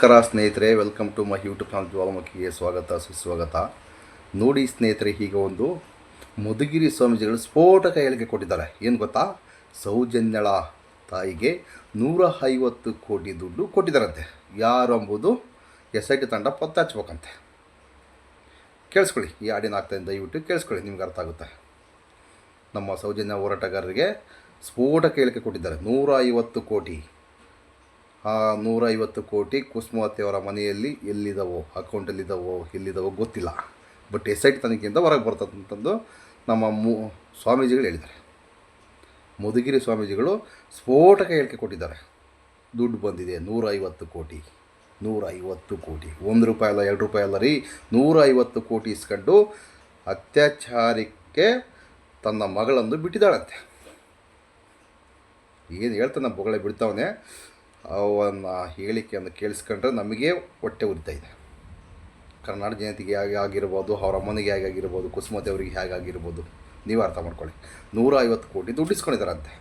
ನಮಸ್ಕಾರ ಸ್ನೇಹಿತರೆ welcome to my YouTube channel ಜ್ವಾಲಾಮುಖಿಗೆ ಸ್ವಾಗತ, ಸುಸ್ವಾಗತ. ನೋಡಿ ಸ್ನೇಹಿತರೆ ಈಗ ಒಂದು ಮಧುಗಿರಿ ಸ್ವಾಮೀಜಿಗಳು ಸ್ಫೋಟಕ ಹೇಳಿಕೆ ಕೊಟ್ಟಿದ್ದಾರೆ. ಏನು ಗೊತ್ತಾ? ಸೌಜನ್ಯಳ ತಾಯಿಗೆ ನೂರ ಐವತ್ತು ಕೋಟಿ ದುಡ್ಡು ಕೊಟ್ಟಿದ್ದಾರಂತೆ. ಯಾರು ಎಂಬುದು ಎಸ್ ಐ ಟಿ ತಂಡ ಪತ್ತೆ ಹಚ್ಬೇಕಂತೆ ಕೇಳಿಸ್ಕೊಳ್ಳಿ, ಈ ಹಾಡಿನ ಆಗ್ತಾಯಿದೆ ದಯವಿಟ್ಟು ಕೇಳಿಸ್ಕೊಳ್ಳಿ, ನಿಮ್ಗೆ ಅರ್ಥ ಆಗುತ್ತೆ. ನಮ್ಮ ಸೌಜನ್ಯ ಹೋರಾಟಗಾರರಿಗೆ ಸ್ಫೋಟಕ ಹೇಳಿಕೆ ಕೊಟ್ಟಿದ್ದಾರೆ. ನೂರ ಐವತ್ತು ಕೋಟಿ. ಆ ನೂರೈವತ್ತು ಕೋಟಿ ಕುಸುಮಾವತಿಯವರ ಮನೆಯಲ್ಲಿ ಎಲ್ಲಿದ್ದಾವೋ ಅಕೌಂಟಲ್ಲಿದ್ದಾವೋ ಎಲ್ಲಿದ್ದಾವೋ ಗೊತ್ತಿಲ್ಲ. ಬಟ್ ಎಸ್ ಐ ಟಿ ತನಿಖೆಯಿಂದ ಹೊರಗೆ ಬರ್ತದಂತಂದು ನಮ್ಮ ಮು, ಸ್ವಾಮೀಜಿಗಳು ಹೇಳಿದ್ದಾರೆ. ಮಧುಗಿರಿ ಸ್ವಾಮೀಜಿಗಳು ಸ್ಫೋಟಕ ಹೇಳಿಕೆ ಕೊಟ್ಟಿದ್ದಾರೆ. ದುಡ್ಡು ಬಂದಿದೆ, ನೂರೈವತ್ತು ಕೋಟಿ ನೂರ ಐವತ್ತು ಕೋಟಿ. ಒಂದು ರೂಪಾಯಿ ಅಲ್ಲ, ಎರಡು ರೂಪಾಯಿ ಅಲ್ಲ ರೀ. ನೂರ ಐವತ್ತು ಕೋಟಿ ಇಸ್ಕೊಂಡು ಅತ್ಯಾಚಾರಕ್ಕೆ ತನ್ನ ಮಗಳನ್ನು ಬಿಟ್ಟಿದ್ದಾಳಂತೆ. ಏನು ಹೇಳ್ತಾನೆ ಬೊಗಳೆ ಬಿಡ್ತಾವನೆ. ಅವನ ಹೇಳಿಕೆಯನ್ನು ಕೇಳಿಸ್ಕೊಂಡ್ರೆ ನಮಗೆ ಹೊಟ್ಟೆ ಉರಿತಾ ಇದೆ. ಕರ್ನಾಟಕ ಜನತೆಗೆ ಹೇಗೆ ಆಗಿರ್ಬೋದು, ಅವರ ಅಮ್ಮನಿಗೆ ಹೇಗೆ ಆಗಿರ್ಬೋದು, ಕುಸುಮತಿ ಅವರಿಗೆ ಹೇಗೆ ಆಗಿರ್ಬೋದು, ನೀವು ಅರ್ಥ ಮಾಡ್ಕೊಳ್ಳಿ. ನೂರ ಐವತ್ತು ಕೋಟಿ ದುಡ್ಡು ಇಸ್ಕೊಂಡಿದ್ದಾರಂತೆ.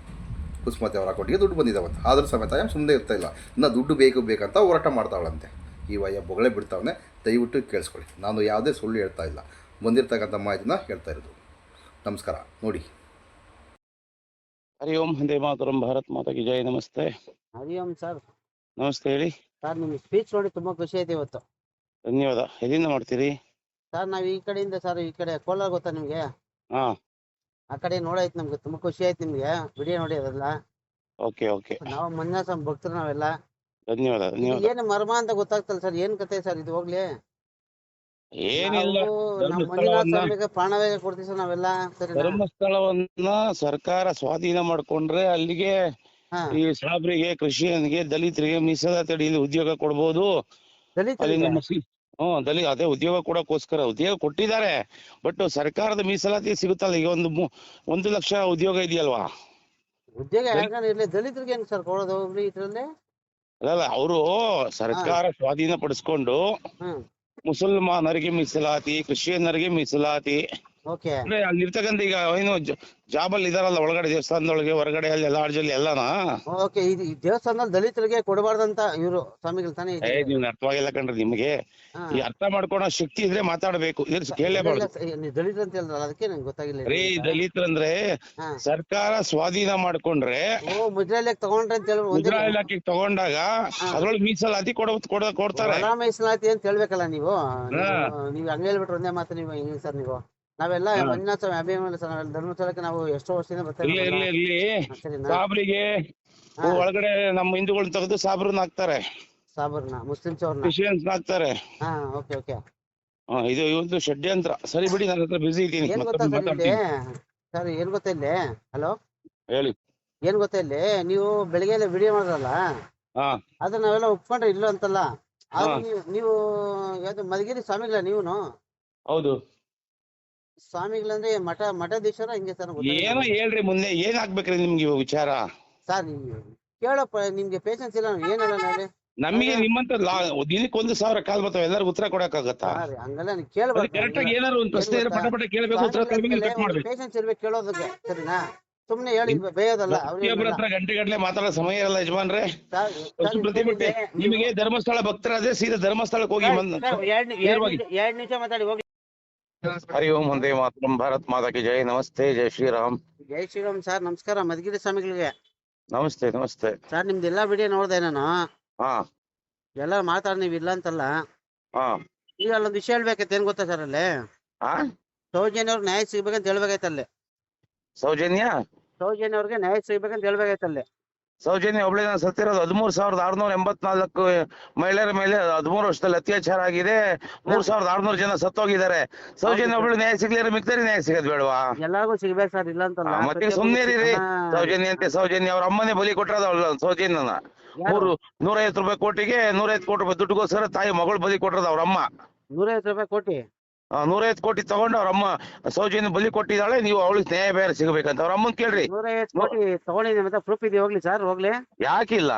ಕುಸುಮತಿ ಅವರ ಅಕೌಂಟಿಗೆ ದುಡ್ಡು ಬಂದಿದ್ದಾವಂತೆ. ಆದರೂ ಸಮೇತ ಸುಮ್ಮನೆ ಇರ್ತಾ ಇಲ್ಲ. ಇನ್ನು ದುಡ್ಡು ಬೇಕು ಬೇಕಂತ ಹೋರಾಟ ಮಾಡ್ತಾವಳಂತೆ. ಈ ವಯ್ಯ ಬೊಗಳೆ ಬಿಡ್ತಾವನೆ. ದಯವಿಟ್ಟು ಕೇಳಿಸ್ಕೊಳ್ಳಿ. ನಾನು ಯಾವುದೇ ಸುಳ್ಳು ಹೇಳ್ತಾ ಇಲ್ಲ. ಬಂದಿರ್ತಕ್ಕಂಥ ಮಾಹಿತಿನ ಹೇಳ್ತಾ ಇರೋದು. ನಮಸ್ಕಾರ. ನೋಡಿ. ಹರಿ ಓಂ ವಂದೇ ಮಾತರಂ ಭಾರತ್ ಮಾತಾ ಕಿ ಜೈ ನಮಸ್ತೆ. ಹರಿ ಓಂ ಸರ್. ನಮಸ್ತೆ ಹೇಳಿ. ಸರ್ ನಿಮ್ ಸ್ಪೀಚ್ ನೋಡಿ ತುಂಬಾ ಖುಷಿ ಆಯ್ತು ಇವತ್ತು. ಧನ್ಯವಾದ. ಎಲ್ಲಿಂದ ಮಾಡ್ತೀರಿ? ಸರ್ ನಾವ್ ಈ ಕಡೆಯಿಂದ ಸರ್ ಈ ಕಡೆ ಕೋಲಾರ ಗೊತ್ತಾ ನಿಮ್ಗೆ? ಹಾ. ಆ ಕಡೆ ನೋಡಾಯ್ತು ನಮ್ಗೆ ತುಂಬಾ ಖುಷಿ ಆಯ್ತು ನಿಮ್ಗೆ. ವಿಡಿಯೋ ನೋಡಿ ಅದೆಲ್ಲ ಓಕೆ ಓಕೆ. ನಾವು ಸಮ ಭಕ್ತರು ನಾವೆಲ್ಲ. ಧನ್ಯವಾದ ಧನ್ಯವಾದ. ಏನು ಮರ್ಮ ಅಂತ ಗೊತ್ತಾಗ್ತಲ್ಲ ಸರ್ ಏನ್ ಕತೆ ಸರ್ ಇದು ಹೋಗ್ಲಿ? ಏನಿಲ್ಲ ಧರ್ಮಸ್ಥಳವನ್ನ ಪ್ರಾಣವೇಗ ಕೊಡ್ತೀವಿ ಸರ್ ನಾವೆಲ್ಲ ಧರ್ಮಸ್ಥಳವನ್ನ ಸರ್ಕಾರ ಸ್ವಾಧೀನ ಮಾಡ್ಕೊಂಡ್ರೆ ಅಲ್ಲಿಗೆ ಈ ಸಾಬ್ರಿಗೆ ಕ್ರಿಶ್ಚಿಯನ್ಗೆ ದಲಿತರಿಗೆ ಮೀಸಲಾತಿ ಅಡಿಯಲ್ಲಿ ಉದ್ಯೋಗ ಕೊಡ್ಬೋದು. ಹ್ಮ್ ದಲಿತ ಅದೇ ಉದ್ಯೋಗ ಕೊಡಕ್ಕೋಸ್ಕರ ಉದ್ಯೋಗ ಕೊಟ್ಟಿದ್ದಾರೆ. ಬಟ್ ಸರ್ಕಾರದ ಮೀಸಲಾತಿ ಸಿಗುತ್ತಲ್ಲ ಈಗ ಒಂದು ಒಂದು ಲಕ್ಷ ಉದ್ಯೋಗ ಇದೆಯಲ್ವಾ? ಉದ್ಯೋಗ ದಲಿತರಿಗೆ ಹೆಂಗ್ ಸರ್ ಕೊಡೋದು ಇದ್ರಲ್ಲಿ? ಅಲ್ಲ ಅವರು ಸರ್ಕಾರ ಸ್ವಾಧೀನ ಪಡಿಸ್ಕೊಂಡು ಮುಸಲ್ಮಾನರಿಗೆ ಮೀಸಲಾತಿ ಕ್ರಿಶ್ಚಿಯನ್ನರಿಗೆ ಮೀಸಲಾತಿ. ಓಕೆ. ಅಂದ್ರೆ ಅಲ್ಲಿರ್ತಕ್ಕಂಥ ಈಗ ಏನು ಜಾಬ್ ಅಲ್ಲಿ ಇದಾರಲ್ಲ ಒಳಗಡೆ ದೇವಸ್ಥಾನದೊಳಗೆ ಹೊರಗಡೆ ಅಲ್ಲಿ ಲಾಡ್ಜ್ ಅಲ್ಲಿ ಎಲ್ಲಾನ? ಓಕೆ ಇದು ಈ ದೇವಸ್ಥಾನದಲ್ಲಿ ದಲಿತರಿಗೆ ಕೊಡಬಾರ್ದಂತ ಇವರು ಸ್ವಾಮಿಗಳು ತಾನೇ ಏ ನೀವ್ ಅರ್ಥವಾಗಿಲ್ಲ ಕಣ್ರಿ ನಿಮಗೆ. ಹಾ. ಈ ಅರ್ಥ ಮಾಡ್ಕೊಳೋ ಶಕ್ತಿ ಇದ್ರೆ ಮಾತಾಡ್ಬೇಕು. ಇದ್ರ ಕೇಳಲೇಬಾರ್ದು ಇಲ್ಲ, ಸ- ನೀವು ದಲಿತ ಅಂತ ಹೇಳಿದ್ರಲ್ಲ ಅದಕ್ಕೆ ನಂಗೆ ಗೊತ್ತಾಗಿಲ್ಲ ರೀ ಅಂತ. ದಲಿತರಂದ್ರೆ ಹಾ. ಸರ್ಕಾರ ಸ್ವಾಧೀನ ಮಾಡ್ಕೊಂಡ್ರೆ ಓ ಇಲಾಖೆ ತಗೊಂಡ್ರೆ ಅಂತ ಹೇಳಿ ಒಂದೇ ಮುದ್ರಾ ಇಲಾಖೆಗೆ ತಗೊಂಡಾಗ ಅದ್ರೊಳಗೆ ಮೀಸಲಾತಿ ಕೊಡ ಕೊಡ ಕೊಡ್ತಾರೆ ಮೀಸಲಾತಿ ಅಂತ ಹೇಳ್ಬೇಕಲ್ಲ ನೀವು? ಹಾ. ನೀವು- ನೀವು ಹಂಗ ಹೇಳ್ಬಿಟ್ರೆ ಒಂದೇ ಮಾತು ನೀವು ಹಿಂಗೆ ಸರ್ ನೀವು. ನಾವೆಲ್ಲ. ಮಂಜುನಾಥ ಸ್ವಾಮಿ ಅಭಿಮಾನ ಸರ್ ನಾವೆಲ್ಲ ಧರ್ಮಸ್ಥಳಕ್ಕೆ ನಾವು ಎಷ್ಟೋ ವರ್ಷದಿಂದ ಇರ್ಲಿ ಇಲ್ಲಿ ಇರ್ಲಿ ಹಾ, ಸಾಬ್ರಿಗೆ ಒಳಗಡೆ ನಮ್ಮ ಹಿಂದೂಗಳನ್ನ ತೆಗೆದು ಸಾಬ್ರನ್ನ ಹಾಕ್ತಾರೆ. ಸಾಬರ್ನ ಮುಸ್ಲಿಮ್ಸ್ ಅವ್ರನ್ನ ಕ್ರಿಶ್ಚಿಯನ್ಸ್ ಹಾಕ್ತಾರೆ. ಹಾ ಓಕೆ ಓಕೆ. ಆ, ಇದು ಒಂದು ಷಡ್ಯಂತ್ರ. ಸರಿ ಬಿಡಿ ನನ್ನ ಹತ್ರ ಬಿಸಿ ಇದ್ದೀನಿ. ಏನ್ ಗೊತ್ತಾ ಮತ್ತೊಮ್ಮೆ ಸರ್ ಇಲ್ಲಿ ಮಾತಾಡ್ತೀನಿ ಸರ್ ಏನ್ ಗೊತ್ತಾ ಇಲ್ಲಿ? ಹಲೋ? ಹೇಳಿ. ಏನ್ ಗೊತ್ತಾ ಇಲ್ಲಿ? ನೀವು ಬೆಳಿಗ್ಗೆ ಎಲ್ಲ ವಿಡಿಯೋ ಮಾಡಿದ್ರಲ್ಲ? ಹಾ. ಅದ ನಾವೆಲ್ಲ ಒಪ್ಕೊಂಡ್ರೆ ಇಲ್ಲ ಅಂತಲ್ಲ. ಆದ್ರೆ ಹಾ. ನೀವು ನೀವು ಯಾವ್ದು ಮಧುಗಿರಿ ಸ್ವಾಮಿಗಳ ನೀವುನು? ಹೌದು. ಸ್ವಾಮಿಗಳಂದ್ರೆ ಮಠ ಮಠಾಧೀಶರ ಹಿಂಗೆ ಸರ್ ಏನೋ ಹೇಳ್ರಿ ಮುಂದೆ ಏನ್ ಆಗ್ಬೇಕ್ರಿ ನಿಮ್ಗೆ ಇವಾಗ ವಿಚಾರ? ಸರ್ ನೀವು ಕೇಳಪ್ಪ ನಿಮ್ಗೆ ಪೇಷನ್ಸ್ ಇಲ್ಲ ಏನಲ್ಲ ಏನ್ ಹೇಳೋಣ ಹೇಳಿ ನಮಗೆ ನಿಮ್ಮಂತ ದಿನಕ್ಕೆ ಒಂದು ಸಾವಿರ ಕಾಲ್ ಬರ್ತಾವ ಎಲ್ಲರಿಗೂ ಉತ್ತರ ಕೊಡಕ್ಕಾಗತ್ತಾ? ಸರ್ ಹಂಗಲ್ಲ ನೀವು ಕೇಳ್ಬೇಕು ಕರೆಕ್ಟ್ ಆಗಿ ಏನಾದ್ರು ಒಂದು ಪ್ರಶ್ನೆ ಇದ್ರೆ ಪಟ ಪಟ ಕೇಳಬೇಕು ಉತ್ತರ ತರಬೇಕು ಕಟ್ ಮಾಡ್ಬೇಕು. ಪೇಷನ್ಸ್ ಇರ್ಬೇಕು ಕೇಳೋದಕ್ಕೆ ಸರಿನಾ? ಸುಮ್ನೆ ಹೇಳಿ ಬೇಯೋದಲ್ಲ ಪ್ರತಿಯೊಬ್ಬರ ಹತ್ರ ಗಂಟೆ ಗಟ್ಟಲೆ ಮಾತಾಡೋ ಸಮಯ ಇರಲ್ಲ ಯಜಮಾನ್ರೆ. ಅಷ್ಟು ಪ್ರತಿಭಟನೆ ನಿಮಗೆ ಧರ್ಮಸ್ಥಳ ಭಕ್ತರಾದ್ರೆ ಸೀದಾ ಧರ್ಮಸ್ಥಳಕ್ಕೆ ಹೋಗಿ ಬಂದ್- ನೇರವಾಗಿ. ಎರಡ್ ನಿಮಿಷ ಮಾತಾಡಿ ಹೋಗಿ. ಹರಿ ಓಂ ಒಂದೇ ಮಾತರಂ ಭಾರತ್ ಮಾತಾಕಿ ಜೈ ನಮಸ್ತೆ ಜೈ ಶ್ರೀರಾಮ್ ಜೈ ಶ್ರೀರಾಮ್ ಸರ್ ನಮಸ್ಕಾರ ಮಧುಗಿರಿ ಸ್ವಾಮಿಗಳಿಗೆ. ನಮಸ್ತೆ ನಮಸ್ತೆ ಸರ್ ನಿಮ್ದು ಎಲ್ಲಾ ವಿಡಿಯೋ ನೋಡ್ದೆ ನಾನು? ಹಾ. ಎಲ್ಲ ಮಾತಾಡ್ ನೀವು ಇಲ್ಲ ಅಂತಲ್ಲ? ಹಾ. ಈಗ ಅಲ್ಲೊಂದು ವಿಷಯ ಹೇಳ್ಬೇಕೈತೆ ಏನ್ ಗೊತ್ತಾ ಸರ್ ಅಲ್ಲಿ? ಹಾ? ಸೌಜನ್ಯ ಅವ್ರಿಗೆ ನ್ಯಾಯ ಸಿಗ್ಬೇಕಂತ ಹೇಳ್ಬೇಕಾಯ್ತಲ್ಲಿ ಸೌಜನ್ಯ? ಸೌಜನ್ಯ ಅವ್ರಿಗೆ ನ್ಯಾಯ ಸಿಗ್ಬೇಕಂತ ಹೇಳ್ಬೇಕಾಯ್ತು ಅಲ್ಲಿ. ಸೌಜನ್ಯ ನಾನು ಸತ್ತಿರೋದು ಹದಿಮೂರು ಸಾವಿರದ ಆರ್ನೂರ ಎಂಬತ್ನಾಲ್ಕು ಮಹಿಳೆಯರ ಮೇಲೆ ಹದಿಮೂರು ವರ್ಷದಲ್ಲಿ ಅತ್ಯಾಚಾರ ಆಗಿದೆ ಮೂರ್ ಸಾವಿರದ ಆರ್ನೂರ್ ಜನ ಸತ್ತೋಗಿದ್ದಾರೆ ಸೌಜನ್ಯ ಒಬ್ಳು ನ್ಯಾಯ ಸಿಗ್ಲಿದ್ರೆ ಮಿಕ್ತರಿ ನ್ಯಾಯ ಸಿಗದ್ ಬೇಡವಾ ಎಲ್ಲಾರ್ಗು ಸಿಗ್ಬೇಕು ಸರ್ ಇಲ್ಲ ಅಂತ ಮತ್ತೆ ಇರೀರಿ. ಹಾ. ಸೌಜನ್ಯ ಅಂತ ಸೌಜನ್ಯ ಅವ್ರ ಅಮ್ಮನೇ ಬಲಿ ಕೊಟ್ಟರದ ಸೌಜನ್ಯನ? ಮೂರು ನೂರೈವತ್ತು ರೂಪಾಯಿ ಕೋಟಿಗೆ ನೂರೈವತ್ತು ಕೋಟಿ ರೂಪಾಯಿ ದುಡ್ಡುಗೋಸ್ಕರ ತಾಯಿ ಮಗಳು ಬಲಿ ಕೊಟ್ಟರದ ಅವ್ರ ಅಮ್ಮ ನೂರೈವತ್ತು ರೂಪಾಯಿ ಕೊಟ್ಟಿ ಆ, ನೂರೈವತ್ತು ಕೋಟಿ ತಗೊಂಡು ಅವ್ರ ಅಮ್ಮ ಸೌಜನ್ಯ ಬಲಿ ಕೊಟ್ಟಿದ್ದಾಳೆ ನೀವು ಅವಳಿಗೆ ನ್ಯಾಯ ಬೇರೆ ಸಿಗಬೇಕಂತ. ಅವ್ರ ಅಮ್ಮನ್ ಕೇಳ್ರಿ. ನೂರೈವತ್ತು ಕೋಟಿ ತಗೊಂಡಿದ್ದೀನಿ ಮತ್ತೆ ಪ್ರೂಫ್ ಇದೆ ಹೋಗ್ಲಿ ಸರ್ ಹೋಗ್ಲಿ. ಯಾಕಿಲ್ಲ?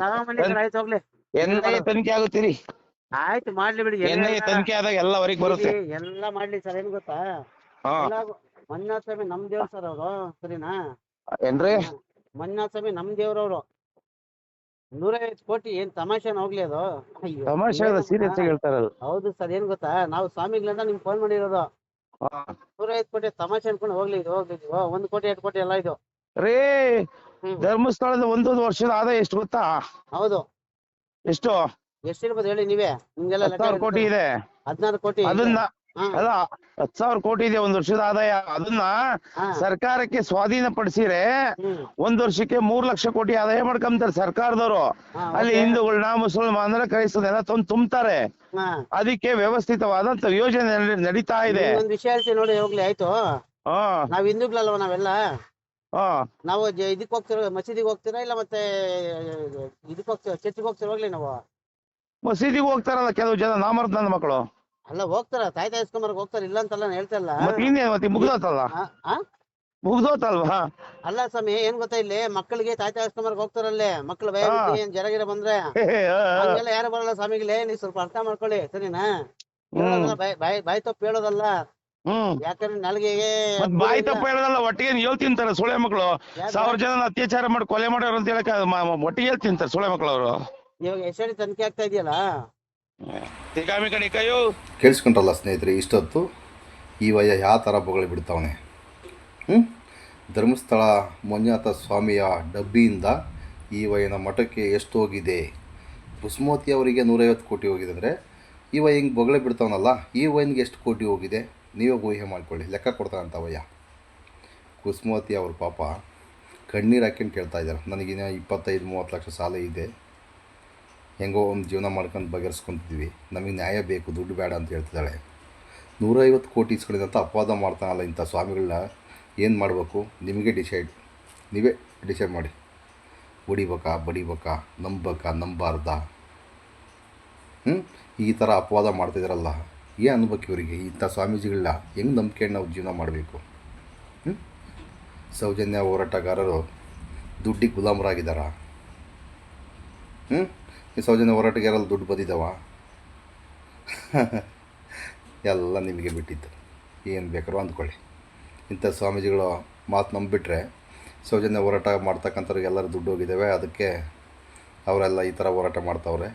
ಸರ್ ಆಯ್ತು ಹೋಗ್ಲಿ. ಐ ತನಿಖೆ ಆಗುತ್ತೀರಿ? ಆಯ್ತು ಮಾಡ್ಲಿ ಬಿಡಿ ಎನ್ ಐ ತನಿಖೆ ಆದಾಗ ಎಲ್ಲ ಹೊರಗೆ ಬರುತ್ತೆ. ಇಲ್ಲಿ ಎಲ್ಲ ಮಾಡ್ಲಿ ಸರ್ ಏನ್ ಗೊತ್ತಾ? ಹಾ. ಮಂಜುನಾಥ ಸ್ವಾಮಿ ನಮ್ ದೇವ್ರ ಸರ್ ಅವರು ಸರಿನಾ? ಏನ್ರಿ? ಮಂಜುನಾಥ ಸ್ವಾಮಿ ನಮ್ ದೇವ್ರವ್ರು. ನೂರೈವತ್ತು ಕೋಟಿ ಏನ್ ತಮಾಷೆನ ಹೋಗ್ಲಿ ಅದು? ಅಯ್ಯೋ, ತಮಾಷೆ? ಸೀರಿಯಸ್ ಆಗಿ ಹೇಳ್ತಾರಲ್ಲ ಹೌದು ಸರ್ ಏನ್ ಗೊತ್ತಾ? ನಾವು ಸ್ವಾಮಿಗಳಿಂದ ನಿಮ್ಗೆ ಫೋನ್ ಮಾಡಿರೋದು. ನೂರೈವತ್ತು ಕೋಟಿ ತಮಾಷೆ ಅನ್ಕೊಂಡು ಹೋಗ್ಲಿ ಇದು ಹೋಗ್ಲಿ ಇದು ಒಂದ್ ಕೋಟಿ ಎರಡು ಕೋಟಿ ಎಲ್ಲ ಇದು. ರೇ ಹ್ಮ್. ಧರ್ಮಸ್ಥಳದ ಒಂದೊಂದು ವರ್ಷದ ಆದಾಯ ಎಷ್ಟು ಗೊತ್ತಾ? ಹೌದು. ಎಷ್ಟು? ಎಷ್ಟಿರ್ಬೋದು ಹೇಳಿ ನೀವೇ? ನಿಮ್ಗೆಲ್ಲ ಕೋಟಿ ಇದೆ. ಹದಿನಾರು ಕೋಟಿ ಅದನ್ನ ಅಲ್ಲ ಹತ್ ಸಾವಿರ ಕೋಟಿ ಇದೆ ಒಂದ್ ವರ್ಷದ ಆದಾಯ. ಅದನ್ನ ಸರ್ಕಾರಕ್ಕೆ ಸ್ವಾಧೀನಪಡಿಸಿದ್ರೆ ಹ್ಮ್, ಒಂದ್ ವರ್ಷಕ್ಕೆ ಮೂರ್ ಲಕ್ಷ ಕೋಟಿ ಆದಾಯ ಮಾಡ್ಕೊಂತಾರೆ ಸರ್ಕಾರದವರು. ಅಲ್ಲಿ. ಹಿಂದೂಗಳನ್ನ ಮುಸಲ್ಮಾನರ ಕ್ರೈಸ್ತನೆಲ್ಲ ತಂದು ತುಂಬ್ತಾರೆ. ಅದಕ್ಕೆ ವ್ಯವಸ್ಥಿತವಾದಂತ ಯೋಜನೆ ನಡೆ- ನಡೀತಾ ಇದೆ. ನಿಮ್ಗೊಂದ್ ವಿಷಯ ಹೇಳ್ತೀನಿ ನೋಡಿ ಹೋಗ್ಲಿ ಆಯ್ತು? ನಾವ್ ಹಿಂದೂಗಳಲ್ವ ನಾವೆಲ್ಲ? ನಾವು ಇದಕ್ ಹೋಗ್ತಿರೋ ಮಸೀದಿಗೆ ಹೋಗ್ತೀರಾ ಇಲ್ಲ ಮತ್ತೆ ಇದಕ್ ಹೋಗ್ತೀರಾ ಚರ್ಚ್ಗೆ ಹೋಗ್ತಿರೋ ಹೋಗ್ಲಿ ನಾವು? ಮಸೀದಿಗೆ ಹೋಗ್ತಾರಲ್ಲ ಕೆಲವು ಜನ ನಾಮರ್ದ ನನ್ನ ಮಕ್ಕಳು. ಅಲ್ಲ ಹೋಗ್ತಾರ. ತಾಯಿ ತಾಯಿ ಇಸ್ಕೊಂಬರ್ಗ್ ಹೋಗ್ತಾರ ಇಲ್ಲ ಅಂತಲ್ಲ ಹೇಳ್ತಲ್ಲ ಹೇಳ್ತಾ ಇಲ್ಲ. ಮತ್ತೆ ಮುಗ್ದೋತಲ್ಲ? ಆ, ಆ? ಮುಗ್ದೋತಲ್ವಾ? ಅಲ್ಲ ಸ್ವಾಮಿ ಏನ್ ಗೊತ್ತಾ ಇಲ್ಲಿ? ಮಕ್ಕಳಿಗೆ ತಾಯಿ ತಾಯಿ ಇಸ್ಕೊಂಬರ್ಗ್ ಹೋಗ್ತಾರಲ್ಲೇ. ಮಕ್ಳು ಭಯ ಹಾ. ಏನ್ ಜರಗಿರ ಬಂದ್ರೆ. ಹೇ, ಹೇ, ಆ, ಆ. ಹಂಗೆಲ್ಲ ಯಾರು ಬರಲ್ಲ ಸ್ವಾಮಿಗಳೇ. ನೀ ಸ್ವಲ್ಪ ಅರ್ಥ ಮಾಡ್ಕೊಳ್ಳಿ ಸರಿನಾ? ಹೇಳೋದಲ್ಲ, ಬಾಯ್ ಬಾಯ್ ಬಾಯ್ ತಪ್ಪು ಹೇಳೋದಲ್ಲ. ಹ್ಮ್. ಯಾಕಂದ್ರೆ ನಾಲ್ಗೆಗೆ ಮತ್ ಬಾಯಿ ತಪ್ಪ ಹೇಳೋದಲ್ಲ ಒಟ್ಟಿಗೆ ಹೇಳ್ ತಿಂತಾರೆ ಸುಳೆ ಮಕ್ಕಳು? ಸಾವಿರ ಜನ ಅತ್ಯಾಚಾರ ಮಾಡಿ ಕೊಲೆ ಮಾಡೋರು ಅಂತ ಹೇಳಕ್ ಮ- ಮ- ಒಟ್ಟಿಗೆ ಹೇಳ್ ತಿಂತಾರೆ ಸುಳೆ ಮಕ್ಕಳು ಅವರು ಇವಾಗ ಎಷ್ಟಡಿ ತನಿಖೆ ಆಗ್ತಾ ಇದೆಯಲ್ಲ? ಕೇಳಿಸ್ಕೊಂಡ್ರಲ್ಲ ಸ್ನೇಹಿತರೆ, ಇಷ್ಟೊತ್ತು ಈ ವಯ ಯಾವ ಥರ ಬೊಗಳಿ ಬಿಡ್ತಾವನೆ? ಹ್ಞೂ ಧರ್ಮಸ್ಥಳ ಮಂಜುನಾಥ ಸ್ವಾಮಿಯ ಡಬ್ಬಿಯಿಂದ ಈ ವಯನ ಮಠಕ್ಕೆ ಎಷ್ಟು ಹೋಗಿದೆ ಕುಸುಮೋತಿ ಅವರಿಗೆ ನೂರೈವತ್ತು ಕೋಟಿ ಹೋಗಿದೆ ಅಂದರೆ ಈ ವಯ ಹಿಂಗೆ ಬೊಗಳೆ ಬಿಡ್ತಾವನಲ್ಲ, ಈ ವಯನ್ಗೆ ಎಷ್ಟು ಕೋಟಿ ಹೋಗಿದೆ? ನೀವೇ ಊಹೆ ಮಾಡ್ಕೊಳ್ಳಿ, ಲೆಕ್ಕ ಕೊಡ್ತಾನಂತ ವಯ್ಯ ಕುಸುಮೋತಿ ಅವ್ರ ಪಾಪ ಕಣ್ಣೀರು ಹಾಕ್ಯಂಡು ಕೇಳ್ತಾ ಇದ್ದಾರೆ. ನನಗಿನ್ನ ಇಪ್ಪತ್ತೈದು, ಮೂವತ್ತು ಲಕ್ಷ ಸಾಲ ಇದೆ. ಹೆಂಗೋ ಒಂದು ಜೀವನ ಮಾಡ್ಕೊಂಡು ಬಗೆಹರಿಸ್ಕೊತಿದ್ವಿ. ನಮಗೆ ನ್ಯಾಯ ಬೇಕು, ದುಡ್ಡು ಬೇಡ ಅಂತ ಹೇಳ್ತಿದ್ದಾಳೆ. ನೂರೈವತ್ತು ಕೋಟಿ ಇಸ್ಕೊಂಡಿದಂತ ಅಪವಾದ ಮಾಡ್ತಾನಲ್ಲ ಇಂಥ ಸ್ವಾಮಿಗಳನ್ನ ಏನು ಮಾಡಬೇಕು? ನಿಮಗೆ ಡಿಸೈಡ್ ನೀವೇ ಡಿಸೈಡ್ ಮಾಡಿ. ಹೊಡಿಬೇಕಾ, ಬಡಿಬೇಕಾ, ನಂಬಬೇಕಾ, ನಂಬಾರ್ದ? ಹ್ಞೂ ಈ ಥರ ಅಪವಾದ ಮಾಡ್ತಿದ್ದಾರಲ್ಲ ಏನು ಅನ್ಬೇಕು ಇವರಿಗೆ? ಇಂಥ ಸ್ವಾಮೀಜಿಗಳನ್ನ ಹೆಂಗೆ ನಂಬಿಕೆಯನ್ನು ನಾವು ಜೀವನ ಮಾಡಬೇಕು? ಹ್ಞೂ ಸೌಜನ್ಯ ಹೋರಾಟಗಾರರು ದುಡ್ಡಿಗೆ ಗುಲಾಮರಾಗಿದ್ದಾರಾ? ಹ್ಞೂ ಈ ಸೌಜನ್ಯ ಹೋರಾಟಗಾರಲ್ಲಿ ದುಡ್ಡು ಬಂದಿದ್ದಾವ ಎಲ್ಲ ನಿಮಗೆ ಬಿಟ್ಟಿದ್ದು. ಏನು ಬೇಕಾರೋ ಅಂದ್ಕೊಳ್ಳಿ. ಇಂಥ ಸ್ವಾಮೀಜಿಗಳು ಮಾತು ನಂಬಿಬಿಟ್ರೆ ಸೌಜನ್ಯ ಹೋರಾಟ ಮಾಡ್ತಕ್ಕಂಥವ್ರಿಗೆ ಎಲ್ಲರೂ ದುಡ್ಡು ಹೋಗಿದ್ದಾವೆ ಅದಕ್ಕೆ ಅವರೆಲ್ಲ ಈ ಥರ ಹೋರಾಟ ಮಾಡ್ತಾವ್ರೆ.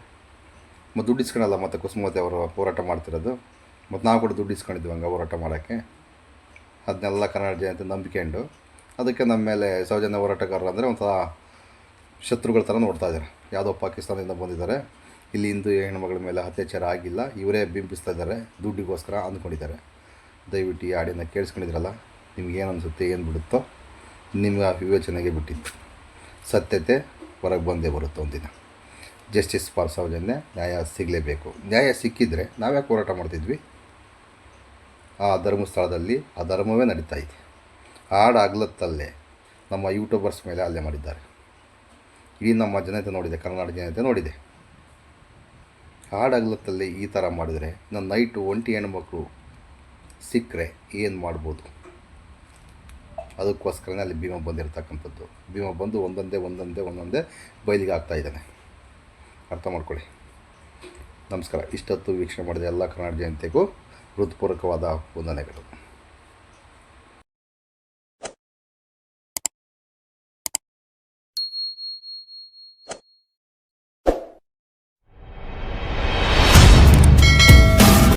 ಮತ್ತು ದುಡ್ಡು ಇಸ್ಕೊಳಲ್ಲ ಮತ್ತು ಕುಸುಮತಿ ಅವರು ಹೋರಾಟ ಮಾಡ್ತಿರೋದು. ಮತ್ತು ನಾವು ಕೂಡ ದುಡ್ಡು ಇಸ್ಕೊಂಡಿದ್ವಿ ಹಂಗೆ ಹೋರಾಟ ಮಾಡೋಕ್ಕೆ. ಅದನ್ನೆಲ್ಲ ಕನ್ನಡ ಜಯಂತಿ ನಂಬಿಕೊಂಡು ಅದಕ್ಕೆ ನಮ್ಮ ಮೇಲೆ ಸೌಜನ್ಯ ಹೋರಾಟಗಾರರು ಅಂದರೆ ಒಂಥರ ಶತ್ರುಗಳ ಥರ ನೋಡ್ತಾ ಇದ್ದಾರೆ ಯಾವುದೋ ಪಾಕಿಸ್ತಾನದಿಂದ ಬಂದಿದ್ದಾರೆ. ಇಲ್ಲಿ ಹಿಂದೂ ಹೆಣ್ಮಗಳ ಮೇಲೆ ಅತ್ಯಾಚಾರ ಆಗಿಲ್ಲ. ಇವರೇ ಬಿಂಬಿಸ್ತಾ ಇದ್ದಾರೆ. ದುಡ್ಡಿಗೋಸ್ಕರ ಅಂದ್ಕೊಂಡಿದ್ದಾರೆ. ದಯವಿಟ್ಟು ಈ ಹಾಡಿನ ಕೇಳಿಸ್ಕೊಂಡಿದ್ರಲ್ಲ, ನಿಮ್ಗೆ ಏನು ಅನಿಸುತ್ತೆ, ಏನು ಬಿಡುತ್ತೋ ನಿಮ್ಮ ವಿವೇಚನೆಗೆ ಬಿಟ್ಟಿದ್ದು. ಸತ್ಯತೆ ಹೊರಗೆ ಬಂದೇ ಬರುತ್ತೆ ಒಂದಿನ. ಜಸ್ಟಿಸ್ ಫಾರ್ ಸೌಜನ್ಯ ನ್ಯಾಯ ಸಿಗಲೇಬೇಕು. ನ್ಯಾಯ ಸಿಕ್ಕಿದರೆ ನಾವ್ಯಾಕೆ ಹೋರಾಟ ಮಾಡ್ತಿದ್ವಿ? ಆ ಧರ್ಮಸ್ಥಳದಲ್ಲಿ ಆ ಧರ್ಮವೇ ನಡೀತಾ ಇದೆ. ಹಾಡು ಆಗ್ಲತ್ತಲ್ಲೇ ನಮ್ಮ ಯೂಟ್ಯೂಬರ್ಸ್ ಮೇಲೆ ಹಲ್ಲೆ ಮಾಡಿದ್ದಾರೆ. ಇಡೀ ನಮ್ಮ ಜನತೆ ನೋಡಿದೆ ಕನ್ನಡ ಜನತೆ ನೋಡಿದೆ. ಹಾಡಗಲತ್ತಲ್ಲಿ ಈ ಥರ ಮಾಡಿದರೆ ನನ್ನ ನೈಟು ಒಂಟಿ ಹೆಣ್ಮಕ್ಳು ಸಿಕ್ಕರೆ ಏನು ಮಾಡ್ಬೋದು? ಅದಕ್ಕೋಸ್ಕರನೇ ಅಲ್ಲಿ ಭೀಮ ಬಂದಿರತಕ್ಕಂಥದ್ದು. ಭೀಮ ಬಂದು ಒಂದೊಂದೇ ಒಂದೊಂದೇ ಒಂದೊಂದೇ ಬಯಲಿಗೆ ಆಗ್ತಾ ಇದ್ದಾನೆ. ಅರ್ಥ ಮಾಡ್ಕೊಳ್ಳಿ. ನಮಸ್ಕಾರ. ಇಷ್ಟೊತ್ತು ವೀಕ್ಷಣೆ ಮಾಡಿದ ಎಲ್ಲ ಕನ್ನಡ ಜಯಂತಿಗೂ ಹೃತ್ಪೂರ್ವಕವಾದ ವಂದನೆಗಳು.